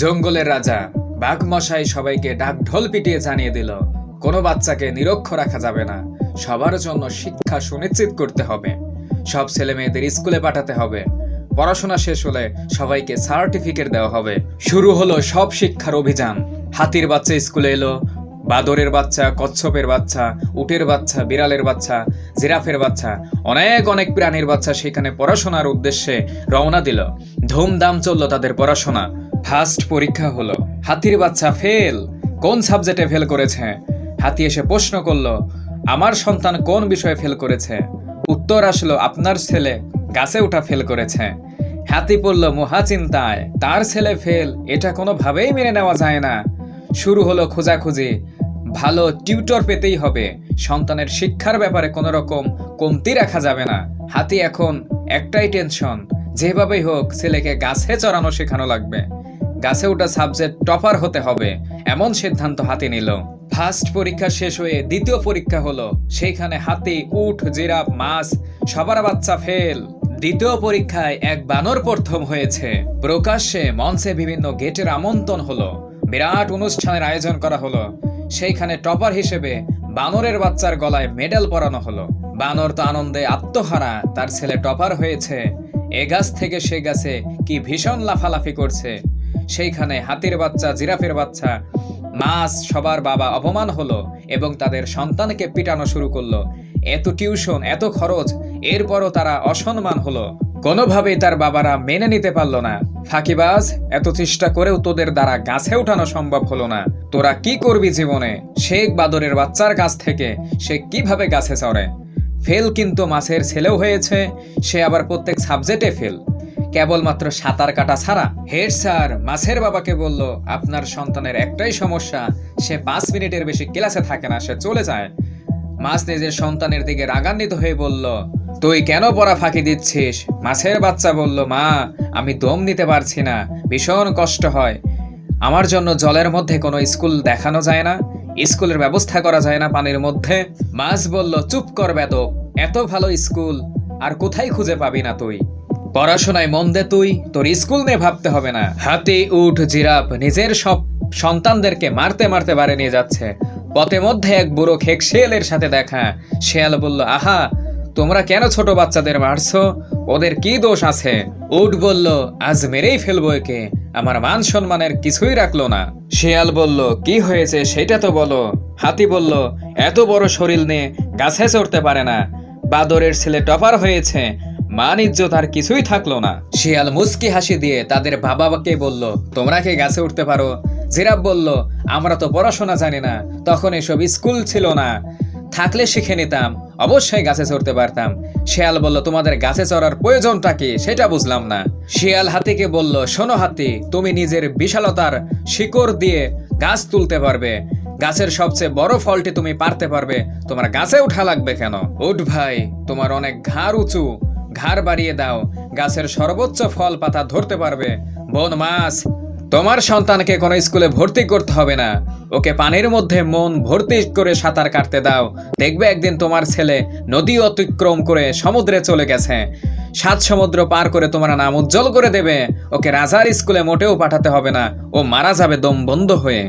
জঙ্গলের রাজা বাঘমশাই সবাইকে ডাক ঢোল পিটিয়ে জানিয়ে দিল, কোনো বাচ্চাকে নিরক্ষ রাখা যাবে না, সবার জন্য শিক্ষা সুনিশ্চিত করতে হবে। সব ছেলে মেয়েদের স্কুলে পাঠাতে হবে। পড়াশোনা শেষ হলে সবাইকে সার্টিফিকেট দেওয়া হবে। শুরু হলো সব শিক্ষার অভিযান। হাতির বাচ্চা স্কুলে এলো, বাদরের বাচ্চা, কচ্ছপের বাচ্চা, উটের বাচ্চা, বিড়ালের বাচ্চা, জিরাফের বাচ্চা, অনেক অনেক প্রাণীর বাচ্চা সেখানে পড়াশোনার উদ্দেশ্যে রওনা দিল। ধুমধাম চলল তাদের পড়াশোনা। ফার্স্ট পরীক্ষা হলো, হাতির বাচ্চা ফেল, কোন সাবজেক্টে ফেল করেছে? হাতি এসে প্রশ্ন করল, আমার সন্তান কোন বিষয়ে ফেল করেছে? উত্তর আসলো, আপনার ছেলে গাছে ওঠা ফেল করেছে। হাতি পড়ল মহা চিন্তায়, তার ছেলে ফেল, এটা কোনোভাবেই মেনে নেওয়া যায় না। শুরু হলো খোঁজাখুঁজি। ভালো টিউটর পেতেই হবে। সন্তানের শিক্ষার ব্যাপারে কোনো রকম কমতি রাখা যাবে না। হাতি এখন একটাই টেনশন, যেভাবেই হোক ছেলেকে গাছে চড়ানো শেখানো লাগবে। গাছে ওঠা সাবজেক্ট টপার হতে হবে, এমন সিদ্ধান্ত হাতি নিল। ফার্স্ট পরীক্ষা শেষ হয়ে দ্বিতীয় পরীক্ষা হলো, সেইখানে হাতি, উট, জিরাফ, মাছ, সবার বাচ্চা ফেল দ্বিতীয় পরীক্ষায় এক বানর প্রথম হয়েছে। প্রকাশ্যে মঞ্চে বিভিন্ন গেটের আমন্ত্রণ হলো। বিরাট অনুষ্ঠানের আয়োজন করা হলো। সেইখানে টপার হিসেবে বানরের বাচ্চার গলায় মেডেল পরানো হলো। বানর তো আনন্দে আত্মহারা, তার ছেলে টপার হয়েছে। এ গাছ থেকে সে গাছে কি ভীষণ লাফালাফি করছে সেইখানে হাতির বাচ্চা, জিরাফের বাচ্চা। মাছ সবার বাবা অপমান হলো এবং তাদের সন্তানকে পিটানো শুরু করল। এত টিউশন, এত খরচ, এরপরও তারা অসম্মান হলো। কোনোভাবেই তার বাবারা মেনে নিতে পারল না। ফাঁকিবাজ, এত চেষ্টা করেও তোদের দ্বারা গাছে উঠানো সম্ভব হলো না। তোরা কি করবি জীবনে? শেখ বাদরের বাচ্চার কাছ থেকে সে কীভাবে গাছে চড়ে? ফেল কিন্তু মাছের ছেলেও হয়েছে, সে আবার প্রত্যেক সাবজেক্টে ফেল কেবলমাত্র সাঁতার কাটা ছাড়া। হেড স্যার মাছের বাবাকে বলল, আপনার সন্তানের একটাই সমস্যা, সে পাঁচ মিনিটের বেশি ক্লাসে থাকে না, সে চলে যায়। মাছ নিজের সন্তানের দিকে রাগান্বিত হয়ে বলল, তুই কেন পড়া ফাঁকি দিচ্ছিস? মাছের বাচ্চা বলল, মা, আমি দম নিতে পারছি না, ভীষণ কষ্ট হয়। আমার জন্য জলের মধ্যে কোনো স্কুল দেখানো যায় না, স্কুলের ব্যবস্থা করা যায় না পানির মধ্যে। মাছ বলল, চুপ কর বেদব এত ভালো স্কুল, আর কোথায় খুঁজে পাবি না তুই? পড়াশোনায় মন দে তুই, তোর স্কুল নিয়ে ভাবতে হবে না। হাতি উঠ জিরাফ নিজের সব সন্তানদেরকে মারতে মারতে বাড়ি নিয়ে যাচ্ছে। পথে মধ্যে এক বুড়ো খেক শিয়ালের সাথে দেখা। শিয়াল বলল, আহা, তোমরা কেন ছোট বাচ্চাদের মারছো? ওদের কি দোষ আছে? উট বলল, আজ মেরেই ফেলব একে। আমার মান সম্মানের কিছুই রাখল না। শিয়াল বলল, কি হয়েছে সেটা তো বলো। হাতি বলল, এত বড় শরীর নিয়ে গাছে চড়তে পারে না। বাদরের ছেলে টপার হয়েছে। মান ইজ্জত আর কিছুই থাকল না। শিয়াল মুস্কি হাসি দিয়ে তাদের বাবাকে বলল, তোমরা কি গাছে উঠতে পারো? জিরাফ বলল, আমরা তো পড়াশোনা জানি না, তখন এসব স্কুল ছিল না। থাকলে শিখে নিতাম, অবশ্যই গাছে চড়তে পারতাম। শিয়াল বলল, তোমাদের গাছে চড়ার প্রয়োজনটা কি? সেটা বুঝলাম না। শিয়াল হাতিকে বলল, শোনো হাতি, তুমি নিজের বিশালতার শিকড় দিয়ে গাছ তুলতে পারবে। গাছের সবচেয়ে বড় ফলটি তুমি পারতে পারবে। তোমার গাছে উঠা লাগবে কেন? উঠ ভাই, তোমার অনেক ঘাড় উঁচু। ঘাড় বাড়িয়ে দাও। গাছের সর্বোচ্চ ফল পাতা ধরতে পারবে। বন মাছ, তোমার সন্তানকে কোনো স্কুলে ভর্তি করতে হবে না। ওকে পানির মধ্যে মন ভর্তি করে সাঁতার কাটতে দাও। দেখবে একদিন তোমার ছেলে নদী অতিক্রম করে সমুদ্রে চলে গেছে। সাত সমুদ্র পার করে তোমার নাম উজ্জ্বল করে দেবে। ওকে রাজার স্কুলে মোটেও পাঠাতে হবে না। ও মারা যাবে দম বন্ধ হয়ে।